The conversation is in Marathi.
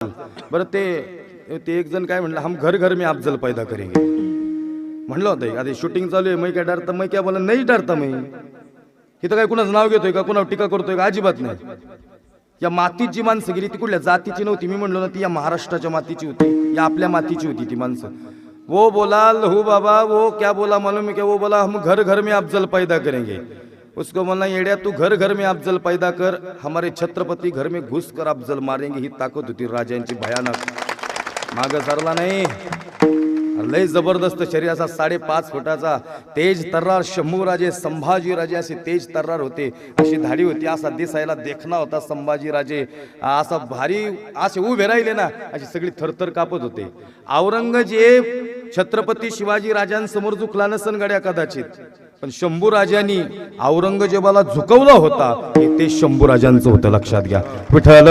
बरं ते ते एक जण काय म्हणलं हम घर घर में अफजल पैदा करेंगे. म्हणलं होतं आता शूटिंग चालू आहे मै काय डरता मै काय बोला नाही डरता मै. इथं काय कुणाचं नाव घेतोय का? कुणावर टीका करतोय का? अजिबात नाही. या मातीत जी माणसं गेली ती कुठल्या जातीची नव्हती? मी म्हणलो ना ती या महाराष्ट्राच्या मातीची होती. या आपल्या मातीची होती ती माणसं. वो बोला लहू बाबा वो क्या बोला मालूम मी क्या? वो बोला हम घर घर में अफजल पैदा करेंगे. उसको बोलना येड्या तू घर घर में अफजल पैदा कर। हमारे छत्रपति घर में घुस कर अफजल मारेंगे. ही ताकद होती राजांची भयानक। माग सरला नाही। लय जबरदस्त शरीराचा साडेपाच फुटाचा. तेज तर्रार शंभूराजे संभाजीराजे असे तेज तर्रार होते. अशी धाडी होती असा दिसायला देखना होता संभाजीराजे असा भारी असे उभे राहिले ना अशी सगळी थरथर कापत होते. औरंगजेब छत्रपती शिवाजी राजांसमोर झुकला नसन गड्या कदाचित. पण शंभू राजांनी औरंगजेबाला झुकवला होता हे ते शंभू राजांचं होतं लक्षात घ्या. विठ्ठल